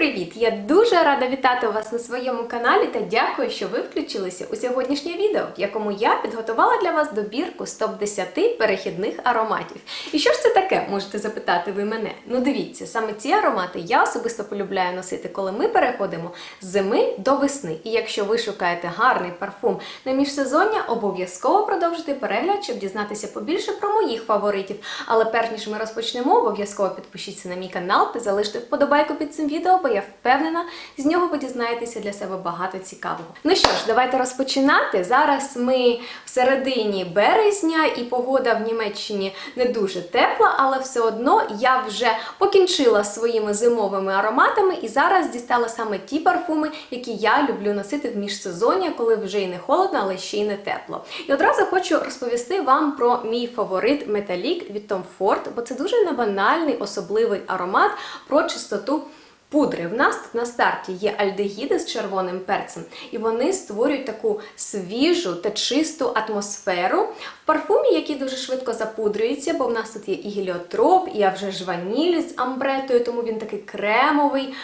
привіт! Я дуже рада вітати вас на своєму каналі та дякую, що ви включилися у сьогоднішнє відео, в якому я підготувала для вас добірку з топ-10 перехідних ароматів. І що ж це таке, можете запитати ви мене? Ну дивіться, саме ці аромати я особисто полюбляю носити, коли ми переходимо з зими до весни. І якщо ви шукаєте гарний парфум на міжсезоння, обов'язково продовжуйте перегляд, щоб дізнатися побільше про моїх фаворитів. Але перш ніж ми розпочнемо, обов'язково підпишіться на мій канал та залиште вподобайку під цим відео, я впевнена, з нього ви дізнаєтеся для себе багато цікавого. Ну що ж, давайте розпочинати. Зараз ми в середині березня, і погода в Німеччині не дуже тепла, але все одно я вже покінчила своїми зимовими ароматами і зараз дістала саме ті парфуми, які я люблю носити в міжсезоння, коли вже і не холодно, але ще й не тепло. І одразу хочу розповісти вам про мій фаворит Металік від Tom Ford, бо це дуже небанальний особливий аромат про чистоту. Пудри в нас тут на старті є альдегіди з червоним перцем, і вони створюють таку свіжу та чисту атмосферу в парфумі, який дуже швидко запудрюється, бо в нас тут є і геліотроп, і вже ж ваніль з амбретою, тому він такий кремовий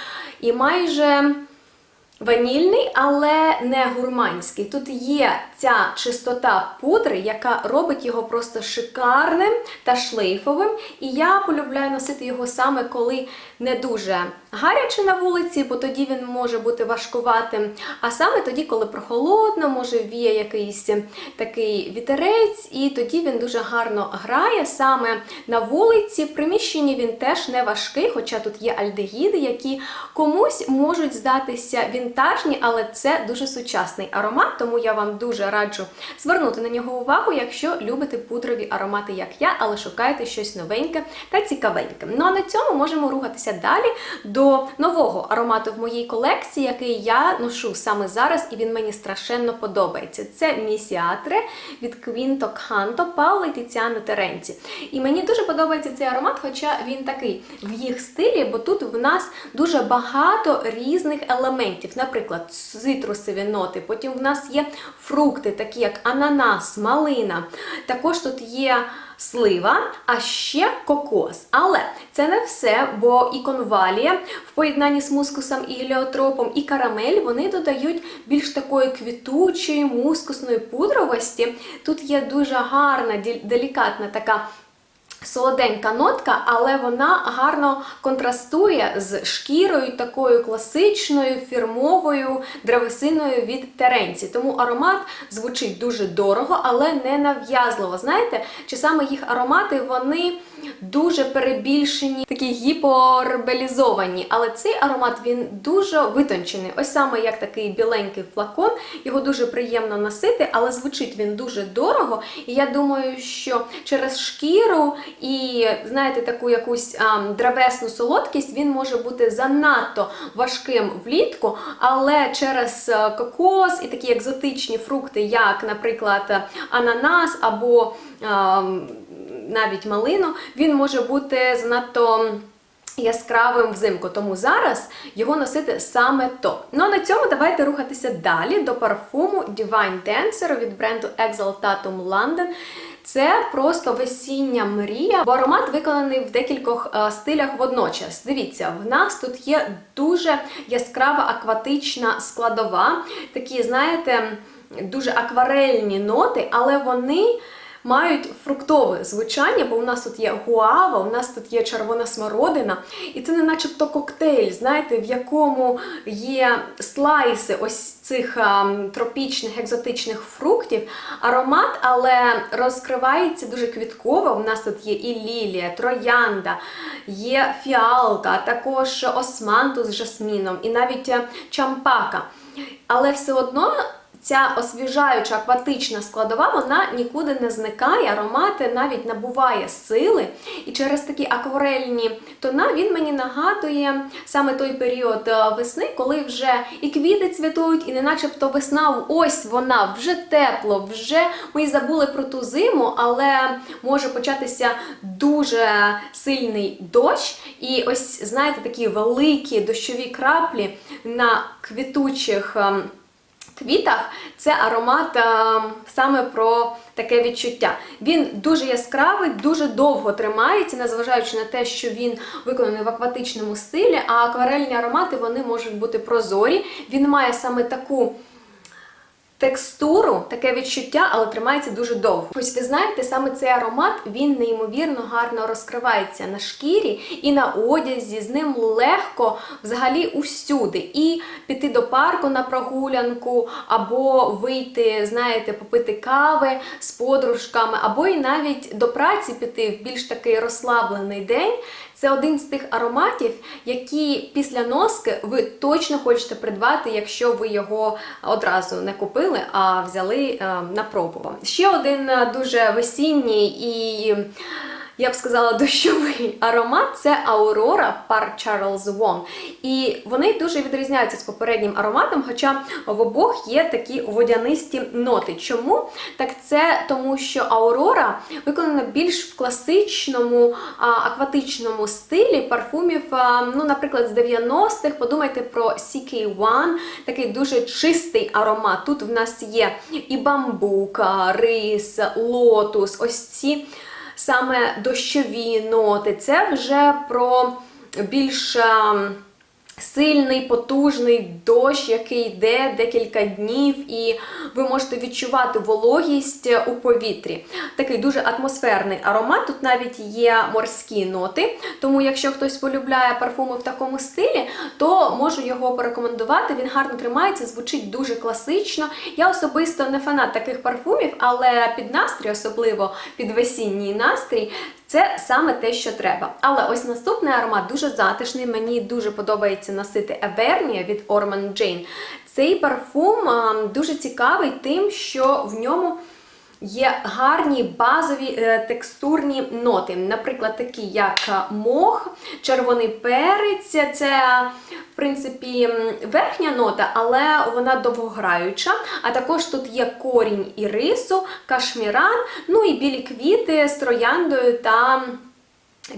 і майже. Ванільний, але не гурманський. Тут є ця чистота пудри, яка робить його просто шикарним та шлейфовим. І я полюбляю носити його саме коли не дуже гаряче на вулиці, бо тоді він може бути важкуватим. А саме тоді, коли прохолодно, може віє якийсь такий вітерець, і тоді він дуже гарно грає саме на вулиці. В приміщенні він теж не важкий, хоча тут є альдегіди, які комусь можуть здатися вінтажні, але це дуже сучасний аромат, тому я вам дуже раджу звернути на нього увагу, якщо любите пудрові аромати, як я, але шукаєте щось новеньке та цікавеньке. Ну а на цьому можемо рухатися далі до нового аромату в моїй колекції, який я ношу саме зараз, і він мені страшенно подобається. Це Місіатре від Квінто Кханто Паула і Тіціано Теренці. І мені дуже подобається цей аромат, хоча він такий в їх стилі, бо тут в нас дуже багато різних елементів. Наприклад, цитрусові ноти, потім в нас є фрукти, такі як ананас, малина. Також тут є слива, а ще кокос. Але це не все, бо і конвалія в поєднанні з мускусом і геліотропом, і карамель вони додають більш такої квітучої, мускусної пудровості. Тут є дуже гарна, делікатна така. Солоденька нотка, але вона гарно контрастує з шкірою такою класичною, фірмовою древесиною від теренці. Тому аромат звучить дуже дорого, але не нав'язливо. Знаєте, чи саме їх аромати вони дуже перебільшені, такі гіпербелізовані. Але цей аромат він дуже витончений. Ось саме як такий біленький флакон. Його дуже приємно носити, але звучить він дуже дорого. І я думаю, що через шкіру і, знаєте, таку якусь а, древесну солодкість він може бути занадто важким влітку, але через кокос і такі екзотичні фрукти, як, наприклад, ананас або а, навіть малину, він може бути занадто. Яскравим взимку, тому зараз його носити саме то. Ну а на цьому давайте рухатися далі до парфуму Divine Dancer від бренду Exaltatum London. Це просто весіння мрія, бо аромат виконаний в декількох е, стилях водночас. Дивіться, в нас тут є дуже яскрава акватична складова, такі, знаєте, дуже акварельні ноти, але вони мають фруктове звучання, бо у нас тут є гуава, у нас тут є червона смородина, і це не начебто коктейль, знаєте, в якому є слайси ось цих а, тропічних екзотичних фруктів. Аромат, але розкривається дуже квітково. У нас тут є і лілія, троянда, є фіалка, також османтус з жасміном, і навіть е, чампака. Але все одно ця освіжаюча акватична складова, вона нікуди не зникає, аромати навіть набуває сили. І через такі акварельні тона він мені нагадує саме той період е, весни, коли вже і квіти цвітують, і не начебто весна, ось вона, вже тепло, вже ми забули про ту зиму, але може початися дуже сильний дощ. І ось, знаєте, такі великі дощові краплі на квітучих. Квітах це аромат а, саме про таке відчуття. Він дуже яскравий, дуже довго тримається, незважаючи на те, що він виконаний в акватичному стилі, а акварельні аромати вони можуть бути прозорі. Він має саме таку. Текстуру, таке відчуття, але тримається дуже довго. Ось ви знаєте, саме цей аромат він неймовірно гарно розкривається на шкірі і на одязі. З ним легко взагалі усюди. І піти до парку на прогулянку, або вийти, знаєте, попити кави з подружками, або і навіть до праці піти в більш такий розслаблений день. Це один з тих ароматів, які після носки ви точно хочете придбати, якщо ви його одразу не купили, а взяли е, на пробу. Ще один е, дуже весінній і. Я б сказала, дощовий аромат це Aurora Par Charles Won. І вони дуже відрізняються з попереднім ароматом, хоча в обох є такі водянисті ноти. Чому? Так це тому, що Aurora виконана більш в класичному а, акватичному стилі парфумів, а, ну, наприклад, з 90-х. Подумайте про CK1, такий дуже чистий аромат. Тут в нас є і бамбук, а, рис, лотус, ось ці саме дощові ноти. Це вже про більш ем, сильний, потужний дощ, який йде декілька днів, і ви можете відчувати вологість у повітрі. Такий дуже атмосферний аромат. Тут навіть є морські ноти. Тому, якщо хтось полюбляє парфуми в такому стилі, то можу його порекомендувати. Він гарно тримається, звучить дуже класично. Я особисто не фанат таких парфумів, але під настрій, особливо під весінній настрій, це саме те, що треба. Але ось наступний аромат дуже затишний. Мені дуже подобається носити Евернія від Orman Jane. Цей парфум дуже цікавий тим, що в ньому. Є гарні базові е, текстурні ноти, наприклад, такі як мох, червоний перець, це, в принципі, верхня нота, але вона довгограюча. А також тут є корінь і рису, кашміран, ну і білі квіти з трояндою та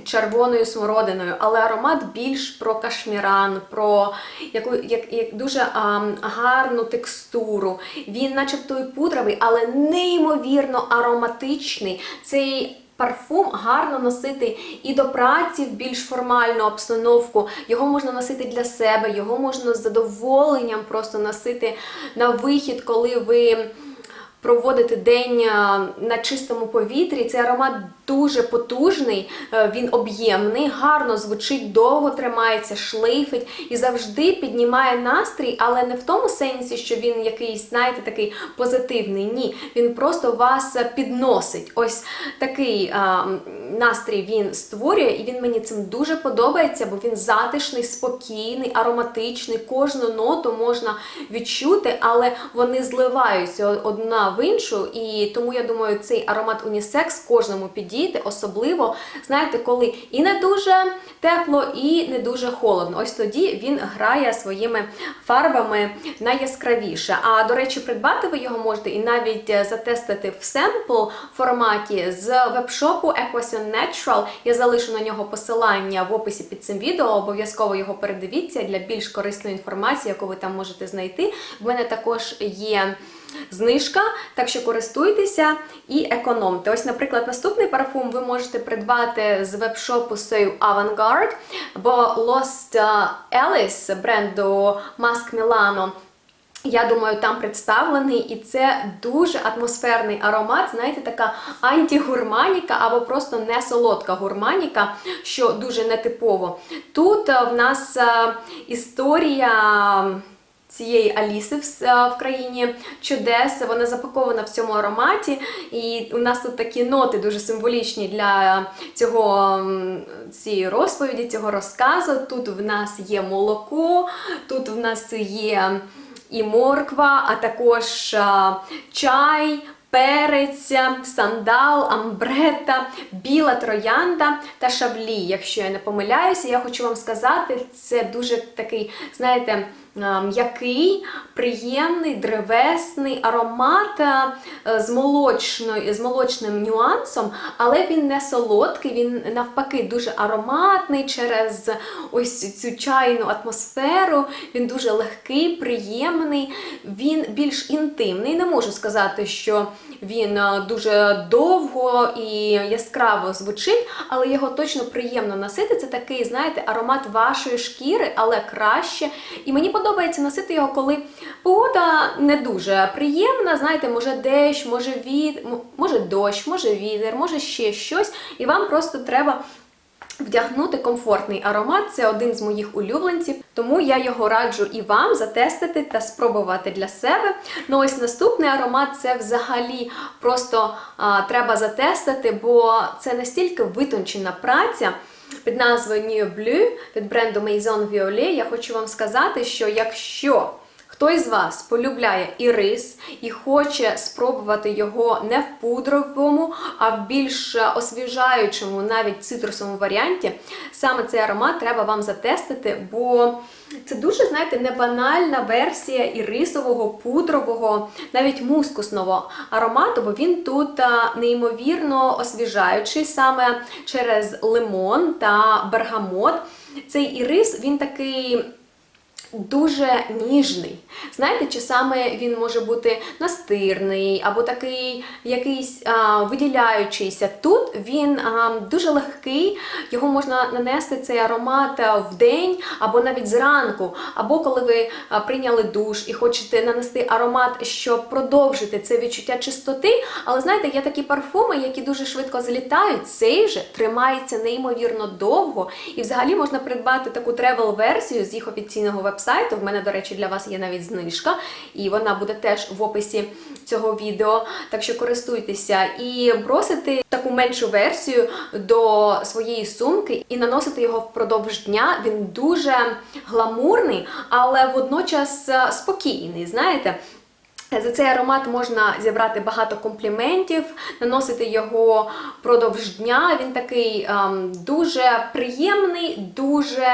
червоною смородиною, але аромат більш про кашміран, про яку як, як дуже а, гарну текстуру. Він, начебто, і пудровий, але неймовірно ароматичний. Цей Парфум гарно носити і до праці в більш формальну обстановку. Його можна носити для себе, його можна з задоволенням просто носити на вихід, коли ви проводите день на чистому повітрі. Цей аромат дуже потужний, е, він об'ємний, гарно звучить, довго тримається, шлейфить і завжди піднімає настрій, але не в тому сенсі, що він якийсь, знаєте, такий позитивний. Ні, він просто вас підносить. Ось такий а, настрій він створює, і він мені цим дуже подобається, бо він затишний, спокійний, ароматичний. Кожну ноту можна відчути, але вони зливаються одна в іншу. І тому я думаю, цей аромат унісекс кожному підійде, особливо, знаєте, коли і не дуже тепло, і не дуже холодно. Ось тоді він грає своїми фарбами найяскравіше. А до речі, придбати ви його можете і навіть е, затестити в семпл форматі з вебшопу Equation Natural. Я залишу на нього посилання в описі під цим відео. Обов'язково його передивіться для більш корисної інформації, яку ви там можете знайти. В мене також є. Знижка, так що користуйтеся і економте. Ось, наприклад, наступний парфум ви можете придбати з вебшопу Seo Avantgarde, бо Lost Alice бренду Mask Milano я думаю, там представлений, і це дуже атмосферний аромат, знаєте, така антигурманіка або просто не солодка гурманіка, що дуже нетипово. Тут е, в нас е, історія. Цієї Аліси в, країні чудес, вона запакована в цьому ароматі, і у нас тут такі ноти дуже символічні для цього цієї розповіді, цього розказу. Тут в нас є молоко, тут в нас є і морква, а також чай. Перець, сандал, амбрета, біла троянда та шаблі. Якщо я не помиляюся, я хочу вам сказати, це дуже такий, знаєте, м'який, приємний, древесний аромат е, з, з молочним нюансом, але він не солодкий, він навпаки дуже ароматний через ось цю чайну атмосферу. Він дуже легкий, приємний, він більш інтимний. Не можу сказати, що він е, дуже довго і яскраво звучить, але його точно приємно носити. Це такий, знаєте, аромат вашої шкіри, але краще. І мені подобається носити його, коли погода не дуже приємна. Знаєте, може дещ, може від, може дощ, може вітер, може ще щось, і вам просто треба. Вдягнути комфортний аромат це один з моїх улюбленців, тому я його раджу і вам затестити та спробувати для себе. Ну ось наступний аромат це взагалі просто а, треба затестити, бо це настільки витончена праця. Під назвою New Blue від бренду Maison Violet. Я хочу вам сказати, що якщо Хтось з вас полюбляє ірис і хоче спробувати його не в пудровому, а в більш освіжаючому, навіть цитрусовому варіанті. Саме цей аромат треба вам затестити, бо це дуже, знаєте, не банальна версія ірисового, пудрового, навіть мускусного аромату, бо він тут неймовірно освіжаючий саме через лимон та бергамот. Цей ірис, він такий. Дуже ніжний. Знаєте, часами він може бути настирний або такий якийсь а, виділяючийся. Тут він а, дуже легкий, його можна нанести цей аромат в день або навіть зранку, або коли ви а, прийняли душ і хочете нанести аромат, щоб продовжити це відчуття чистоти. Але знаєте, є такі парфуми, які дуже швидко злітають. Цей же тримається неймовірно довго. І взагалі можна придбати таку тревел-версію з їх офіційного вебсайту. В мене, до речі, для вас є навіть знижка, і вона буде теж в описі цього відео. Так що користуйтеся і бросити таку меншу версію до своєї сумки і наносити його впродовж дня. Він дуже гламурний, але водночас е, спокійний. Знаєте. За цей аромат можна зібрати багато компліментів, наносити його впродовж дня. Він такий ем, дуже приємний, дуже.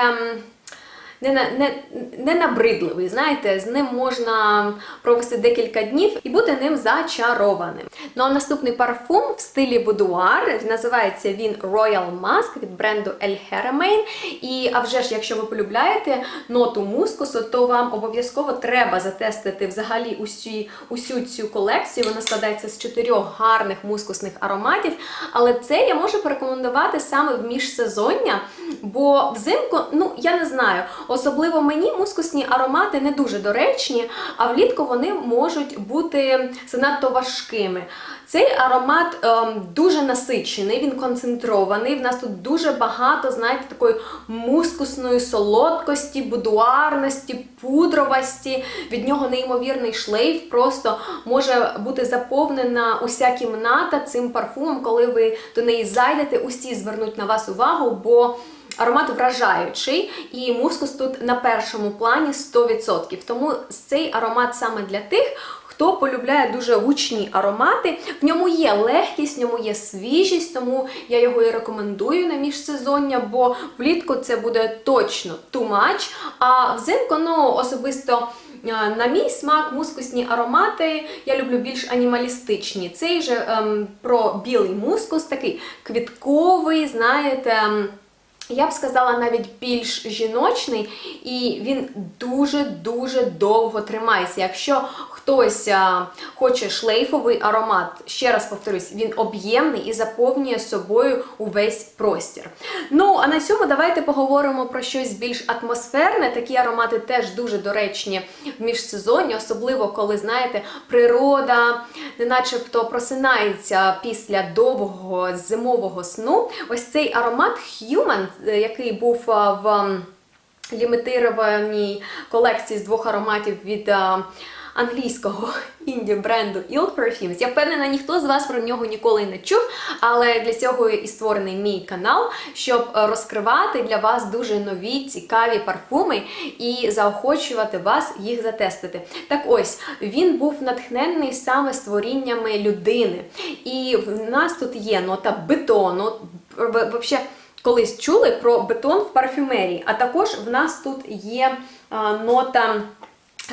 Не, не, не набридливий, знаєте, з ним можна провести декілька днів і бути ним зачарованим. Ну а наступний парфум в стилі будуар, називається він Royal Musk від бренду El Haramain. І а вже ж, якщо ви полюбляєте ноту мускусу, то вам обов'язково треба затестити взагалі усі, усю цю колекцію. Вона складається з чотирьох гарних мускусних ароматів. Але це я можу порекомендувати саме в міжсезоння, бо взимку, ну я не знаю, особливо мені мускусні аромати не дуже доречні, а влітку вони можуть бути занадто важкими. Цей аромат ем, дуже насичений, він концентрований. В нас тут дуже багато, знаєте, такої мускусної солодкості, будуарності, пудровості. Від нього неймовірний шлейф, просто може бути заповнена уся кімната цим парфумом, коли ви до неї зайдете, усі звернуть на вас увагу, бо Аромат вражаючий, і мускус тут на першому плані 100%. Тому цей аромат саме для тих, хто полюбляє дуже гучні аромати. В ньому є легкість, в ньому є свіжість, тому я його і рекомендую на міжсезоння, бо влітку це буде точно too much, А взимку, ну, особисто. е, На мій смак, мускусні аромати я люблю більш анімалістичні. Цей же ем, про білий мускус, такий квітковий, знаєте. ем, я б сказала навіть більш жіночний, і він дуже-дуже довго тримається. Якщо хтось хоче шлейфовий аромат, ще раз повторюсь, він об'ємний і заповнює собою увесь простір. Ну, а на цьому давайте поговоримо про щось більш атмосферне. Такі аромати теж дуже доречні в міжсезонні, особливо коли, знаєте, природа не начебто просинається після довгого зимового сну. Ось цей аромат Human, який був в лімітированій колекції з двох ароматів від англійського інді бренду Ill Perfumes. Я впевнена, ніхто з вас про нього ніколи не чув, але для цього і створений мій канал, щоб е, розкривати для вас дуже нові, цікаві парфуми і заохочувати вас їх затестити. Так ось, він був натхнений саме створіннями людини. І в нас тут є нота бетону, взагалі колись чули про бетон в парфюмерії. А також в нас тут є а, нота.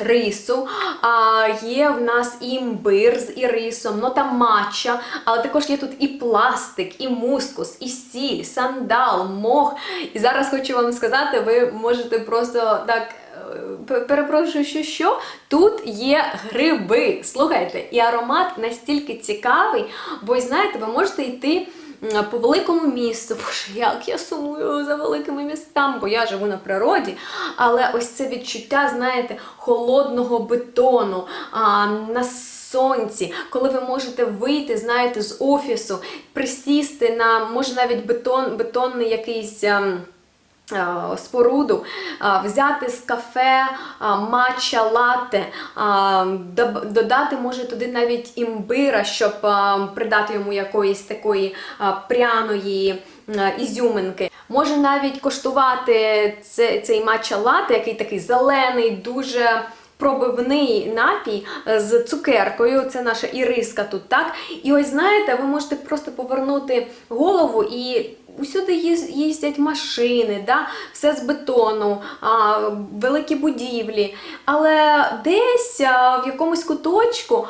Рису, а є в нас імбир з ірисом, нота матча, але також є тут і пластик, і мускус, і сіль, сандал, мох. І зараз хочу вам сказати, ви можете просто так. е, Перепрошую, що що тут є гриби. Слухайте, і аромат настільки цікавий, бо знаєте, ви можете йти по великому місту. Боже, як я сумую за великими містами, бо я живу на природі. Але ось це відчуття, знаєте, холодного бетону а, на сонці, коли ви можете вийти, знаєте, з офісу, присісти на, може навіть бетон, бетонний якийсь. ем, споруду, взяти з кафе матча лате, додати може туди навіть імбира, щоб придати йому якоїсь такої пряної ізюминки. Може навіть коштувати цей матча лате, який такий зелений, дуже пробивний напій е, з цукеркою. Це наша іриска тут, так? І ось знаєте, ви можете просто повернути голову і. Усюди їз- їздять машини, да? все з бетону, а, великі будівлі. Але десь а, в якомусь куточку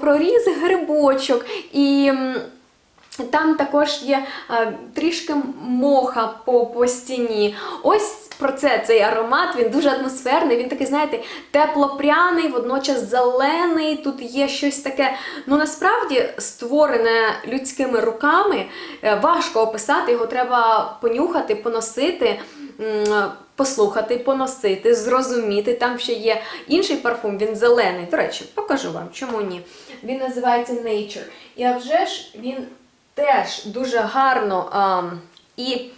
проріз грибочок і. Там також є е, трішки моха по, по стіні. Ось про це цей аромат, він дуже атмосферний, він такий, знаєте, теплопряний, водночас зелений. Тут є щось таке, ну насправді створене людськими руками. Е, важко описати, його треба понюхати, поносити. Послухати, поносити, зрозуміти. Там ще є інший парфум, він зелений. До речі, покажу вам, чому ні. Він називається Nature. І а вже ж він теж дуже гарно а, і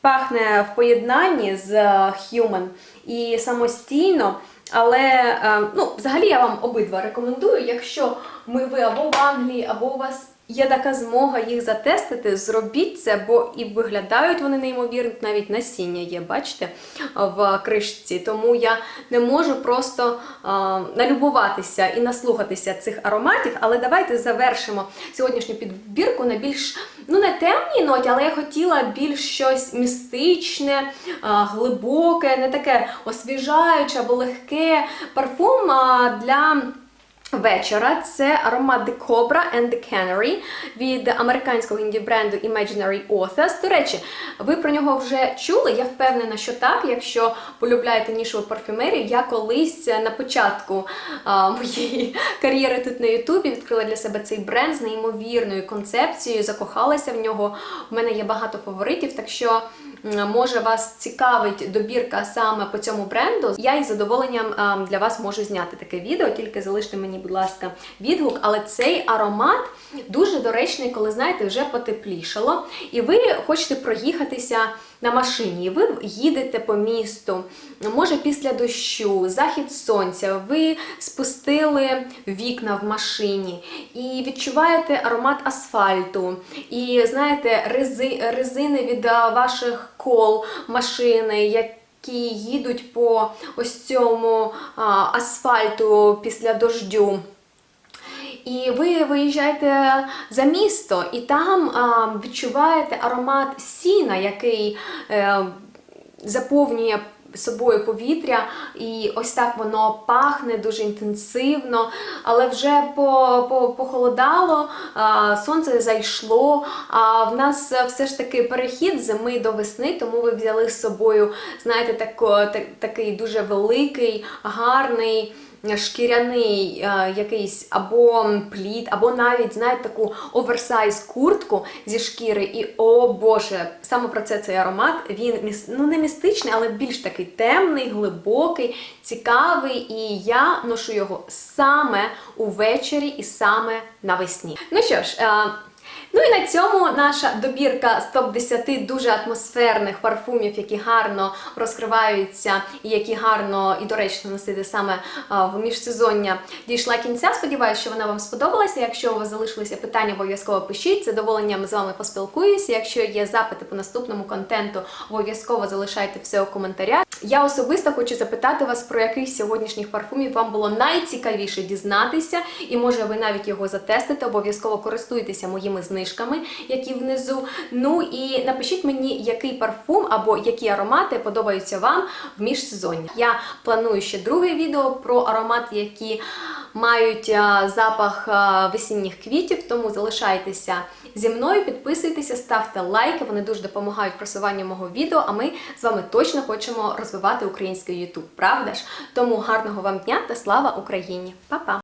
пахне в поєднанні з е, Human і самостійно. Але е, ну, взагалі я вам обидва рекомендую, якщо ми ви або в Англії, або у вас є така змога їх затестити, зробіть це, бо і виглядають вони неймовірно, навіть насіння є, бачите, в кришці. Тому я не можу просто е, налюбуватися і наслухатися цих ароматів. Але давайте завершимо сьогоднішню підбірку на більш ну не темній ноті, але я хотіла більш щось містичне, а, глибоке, не таке освіжаюче або легке парфум а, для. Вечора це аромат The Cobra and the Canary від американського інді-бренду Imaginary Authors. До речі, ви про нього вже чули. Я впевнена, що так. Якщо полюбляєте нішову парфюмерію, я колись на початку а, моєї кар'єри тут на Ютубі відкрила для себе цей бренд з неймовірною концепцією, закохалася в нього. У мене є багато фаворитів, так що може вас цікавить добірка саме по цьому бренду. Я із задоволенням для вас можу зняти таке відео, тільки залиште мені, будь ласка, відгук. Але цей аромат дуже доречний, коли знаєте, вже потеплішало, і ви хочете проїхатися на машині. Ви їдете по місту, може після дощу, захід сонця, ви спустили вікна в машині і відчуваєте аромат асфальту. І знаєте, рези, резини від ваших кол машини, які їдуть по ось цьому а, асфальту після дождю. І ви виїжджаєте за місто, і там відчуваєте аромат сіна, який е, заповнює собою повітря, і ось так воно пахне дуже інтенсивно, але вже по, по, похолодало, сонце зайшло. А в нас все ж таки перехід зими до весни, тому ви взяли з собою, знаєте, тако, так, такий дуже великий, гарний шкіряний е, якийсь або плід, або навіть, знаєте, таку оверсайз куртку зі шкіри. І о Боже, саме про це цей аромат. Він міс- ну не містичний, але більш такий темний, глибокий, цікавий. І я ношу його саме увечері і саме навесні. Ну що ж. е, Ну і на цьому наша добірка з топ-10 дуже атмосферних парфумів, які гарно розкриваються і які гарно і доречно носити саме в міжсезоння, дійшла кінця. Сподіваюся, що вона вам сподобалася. Якщо у вас залишилися питання, обов'язково пишіть. З задоволенням з вами поспілкуюся. Якщо є запити по наступному контенту, обов'язково залишайте все у коментарях. Я особисто хочу запитати вас, про який з сьогоднішніх парфумів вам було найцікавіше дізнатися, і може ви навіть його затестите. Обов'язково користуйтеся моїми знижками. які внизу. Ну і напишіть мені, який парфум або які аромати подобаються вам в міжсезоння. Я планую ще друге відео про аромати, які мають запах весінніх квітів, тому залишайтеся зі мною, підписуйтеся, ставте лайки, вони дуже допомагають просуванню мого відео, а ми з вами точно хочемо розвивати український YouTube, правда ж? Тому гарного вам дня та слава Україні! Па-па!